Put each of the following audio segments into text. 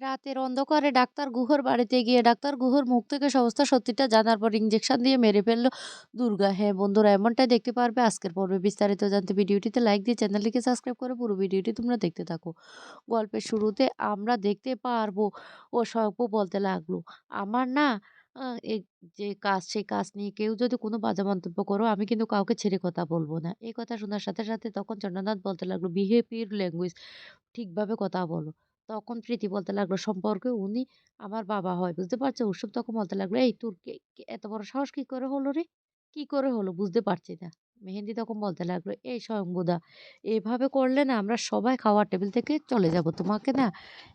রাতের অন্ধকারে ডাক্তার গুহর বাড়িতে গিয়ে ডাক্তার গুহর মুখ থেকে সমস্ত সত্যিটা জানার পর ইঞ্জেকশন দিয়ে মেরে ফেলল দুর্গা। হ্যাঁ বন্ধুরা, এমনটাই দেখতে পারবে আজকের পর্বে বিস্তারিত জানতে। ভিডিওটিতে লাইক দিয়ে চ্যানেলটিকে সাবস্ক্রাইব করে পুরো ভিডিওটি তোমরা দেখতে থাকো। গল্পের শুরুতে আমরা দেখতে পারব, ও সর্প বলতে লাগল, আমার না এই যে কাজ, সেই কাজ নিয়ে কেউ যদি কোনো বাজে মন্তব্য করো, আমি কিন্তু কাউকে ছেড়ে কথা বলব না। এই কথা শোনার সাথে সাথে তখন চন্দ্রনাথ বলতে লাগল বিহেভিয়ার ল্যাঙ্গুয়েজ ঠিকভাবে কথা বলো। তখন প্রীতি বলতে লাগল, সম্পর্কে উনি আমার বাবা হয়। বুঝতে পারছ? উৎসব তখন বলতে লাগল, এই তোর এত বড় সাহস কি করে হলো রে? কি করে হলো? বুঝতে পারছি না। মেহেন্দি তখন বলতে লাগল, এই স্বয়ংবুদা এভাবে করলে না আমরা সবাই খাওয়ার টেবিল থেকে চলে যাব। তোমাকে না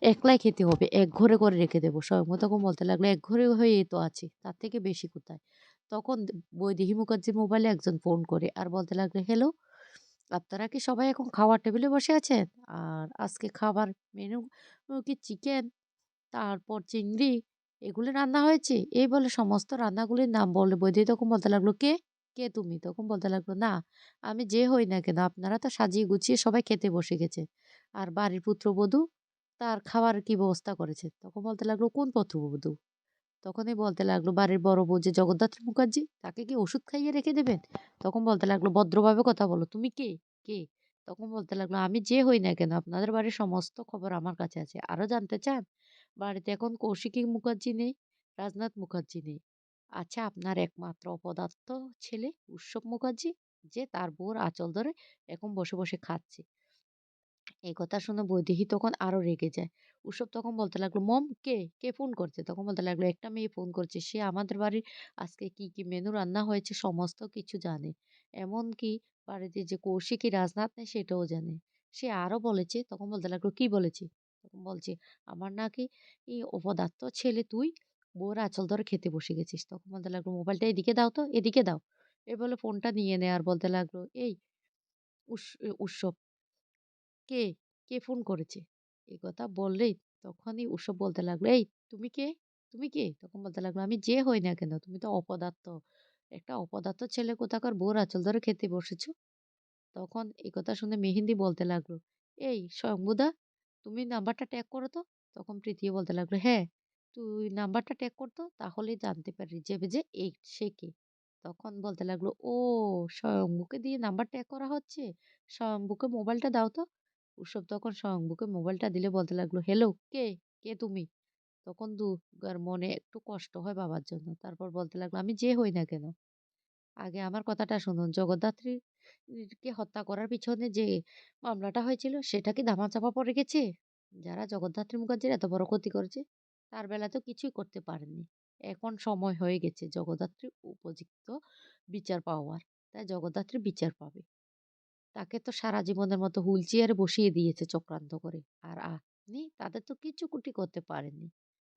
একলাই খেতে হবে, এক ঘরে করে রেখে দেবো। স্বয়ংবু তখন বলতে লাগল, এক ঘরে হয়ে তো আছি, তার থেকে বেশি কোথায়? তখন বৈদেহী মুখার্জির মোবাইলে একজন ফোন করে আর বলতে লাগল হ্যালো আপনারা কি সবাই এখন খাওয়ার টেবিলে বসে আছেন? আর আজকে খাবার মেনু কি চিকেন, তারপর চিংড়ি এগুলো রান্না হয়েছে? এই বলে সমস্ত রান্নাগুলির নাম বলে বৈদেহী তখন বলতে লাগল, "কে? কে তুমি?" তখন বলতে লাগল, "না, আমি যে হই না কেন আপনারা তো সাজিয়ে গুছিয়ে সবাই খেতে বসে গেছে আর বাড়ির পুত্রবধূ তার খাওয়ার কি ব্যবস্থা করেছে?" তখন বলতে লাগল, "কোন পুত্রবধূ?" তখনই বলতে লাগল, "বাড়ির বড় বউ যে জগদ্ধাত্রী মুখার্জী, তাকে কি ওষুধ খাইয়ে রেখে দেবেন?" তখন বলতে লাগল, "ভদ্রভাবে কথা বলো। তুমি কে? কে?" তখন বলতে লাগল, "আমি যে হই না কেন আপনাদের বাড়ির সমস্ত খবর আমার কাছে আছে। আরও জানতে চান? বাড়িতে এখন কৌশিকী মুখার্জি নেই, রাজনাথ মুখার্জি নেই। আচ্ছা আপনার একমাত্র অপদার্থ ছেলে উৎসব মুখার্জি যে তার বউর আঁচল ধরে এখন বসে, বসে খাচ্ছে। এই কথা শুনে বৈদেহী তখন আরও রেগে যায়। উৎসব তখন বলতে লাগল, "মম কে? কে ফোন করছে?" তখন বলতে লাগল, "একটা মেয়ে ফোন করছে। সে আমাদের বাড়ির আজকে কি, কি মেনু রান্না হয়েছে সমস্ত কিছু জানে। এমনকি বাড়িতে যে কৌশিকী রাজনাথ নেই সেটাও জানে। সে আরও বলেছে" তখন বলতে লাগল, "কি বলেছে?" তখন বলছে, "আমার নাকি অপদার্থ ছেলে তুই বউর আঁচল ধরে খেতে বসে গেছিস।" তখন বলতে লাগল, "মোবাইলটা এদিকে দাও তো, এদিকে দাও।" এ বলে ফোনটা নিয়ে নেয় আর বলতে লাগল, "এই উৎসব কে? কে ফোন করেছে? এই কথা বললেই তখনই উৎসব বলতে লাগল, "এই তুমি কে? তুমি কে?" তখন বলতে লাগল, "আমি যে হই না কেন তুমি তো অপদার্থ। একটা অপদার্থ ছেলে কোথাকার বউর আঁচল ধরে খেতে বসেছো।" তখন এই কথা শুনে মেহেন্দি বলতে লাগল, "এই শম্ভুদা তুমি নাম্বারটা ট্যাগ করো তো।" তখন প্রীতিও বলতে লাগল, "হ্যাঁ, তুই নাম্বারটা ট্যাগ করতো তাহলেই জানতে পারি যাবে যে এই সে কে।" তখন বলতে লাগল, "ও স্বয়ম্ভুকে দিয়ে নাম্বার ট্যাগ করা হচ্ছে। স্বয়ম্ভুকে মোবাইলটা দাও তো।" উৎসব তখন স্বয়ম্ভুকে মোবাইলটা দিলে বলতে লাগল, "হ্যালো, কে? কে তুমি?" তখন দুর্গার মনে একটু কষ্ট হয় বাবার জন্য। তারপর বলতে লাগল, "আমি যে হই না কেন আগে আমার কথাটা শুনুন। জগদ্ধাত্রীকে হত্যা করার পিছনে যে মামলাটা হয়েছিল সেটা কি ধামাচাপা পড়ে গেছে? যারা জগদ্ধাত্রী মুখার্জির এত বড় ক্ষতি করেছে তার বেলাতেও কিছুই করতে পারেনি এখন সময় হয়ে গেছে জগদ্ধাত্রীর উপযুক্ত বিচার পাওয়ার। তাই জগদ্ধাত্রী বিচার পাবে। তাকে তো সারা জীবনের মতো হুইল চেয়ারে বসিয়ে দিয়েছে চক্রান্ত করে। আর আপনি তাদের তো কিছু কিচ্ছুকুটি করতে পারেননি।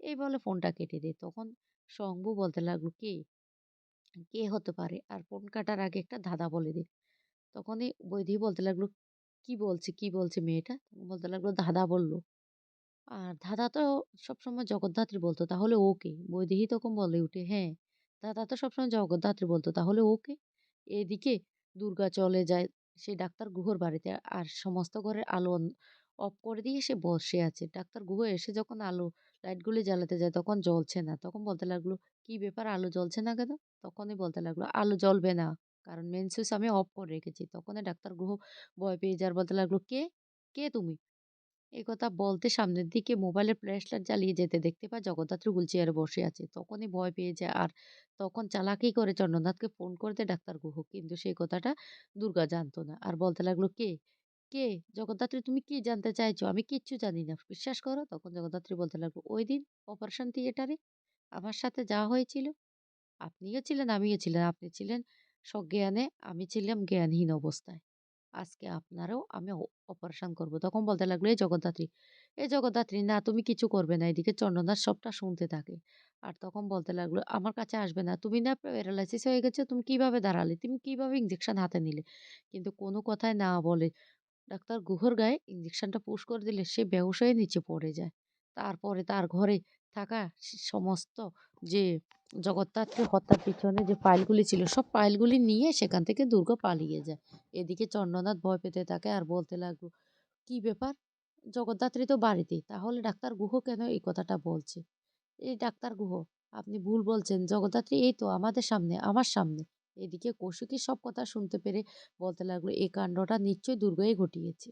এই বলে ফোনটা কেটে দেয়। তখন শম্ভু বলতে লাগল, "কে? কে হতে পারে?" আর ফোন কাটার আগে একটা ধাঁধা বলে দিই। তখনই বৈদেহী বলতে লাগল, "কি বলছে, কি বলছে মেয়েটা?" বলতে লাগল, "ধাঁধা বলল।" আর ধাঁধা তো সবসময় জগদ্ধাত্রী বলতো, "তাহলে ওকে কে?" বৈদেহী তখন বলে উঠে, "হ্যাঁ, দাদা তো সবসময় জগদ্ধাত্রী বলতো, তাহলে ওকে এদিকে দুর্গা চলে যায় সেই ডাক্তার গুহর বাড়িতে। আর সমস্ত ঘরের আলো অফ করে দিয়ে সে বসে আছে। ডাক্তার গুহ এসে যখন আলো লাইটগুলি জ্বালাতে যায় তখন জ্বলছে না। তখন বলতে লাগল, "কি ব্যাপার আলো জ্বলছে না কেন?" তখনই বলতে লাগল, "আলো জ্বলবে না। কারণ মেন সুইচ আমি অফ করে রেখেছি।" তখনই ডাক্তার গুহ ভয় পেয়ে যাওয়ার বলতে লাগল, "কে? কে তুমি?" এই কথা বলতে সামনের দিকে মোবাইলের ফ্ল্যাশ লাইট জ্বালিয়ে যেতে দেখতে পায় জগদ্ধাত্রী হুইল চেয়ারে বসে আছে। তখনই ভয় পেয়ে যায় আর তখন চালাকি করে চন্দ্রনাথকে ফোন করে দেয় ডাক্তার গুহ। কিন্তু সেই কথাটা দুর্গা জানতো না। আর বলতে লাগল, "কে? কে? জগদ্ধাত্রী তুমি কি জানতে চাইছো? আমি কিচ্ছু জানি না। বিশ্বাস করো।" তখন জগদ্ধাত্রী বলতে লাগল, ওই দিন অপারেশন থিয়েটারে আমার সাথে যা হয়েছিল, আপনিও ছিলেন, আমিও ছিলাম। আপনি ছিলেন সজ্ঞানে, আমি ছিলাম জ্ঞানহীন অবস্থায়। আজকে আপনারও আমি অপারেশন করব।" তখন বলতে লাগল, "এই জগদ্ধাত্রী, এই জগদ্ধাত্রী না তুমি কিছু করবে না।" এদিকে চন্দ্রনাথ সবটা শুনতে থাকে। আর তখন বলতে লাগল, "আমার কাছে আসবে না। তুমি না প্যারালাইসিস হয়ে গেছো, তুমি কীভাবে দাঁড়ালে? তুমি কীভাবে ইনজেকশন হাতে নিলে?" কিন্তু কোনো কথায় না বলে ডাক্তার গুহর গায়ে ইঞ্জেকশনটা পুশ করে দিলে সে হয়ে নিচে পড়ে যায়। তারপরে তার ঘরে থাকা সমস্ত যে জগদ্ধাত্রী হত্যার পিছনে যে ফাইলগুলি ছিল সব ফাইলগুলি নিয়ে সেখান থেকে দুর্গা পালিয়ে যায়। এদিকে চন্দ্রনাথ ভয় পেতে থাকে আর বলতে লাগল, "কি ব্যাপার? জগদ্ধাত্রী তো বাড়িতেই তাহলে ডাক্তার গুহ কেন এই কথাটা বলছে এই ডাক্তার গুহ আপনি ভুল বলছেন জগদ্ধাত্রী এই তো আমাদের সামনে আমার সামনে এদিকে কৌশিকী সব কথা শুনতে পেরে বলতে লাগল এই কাণ্ডটা নিশ্চয়ই দুর্গাই ঘটিয়েছে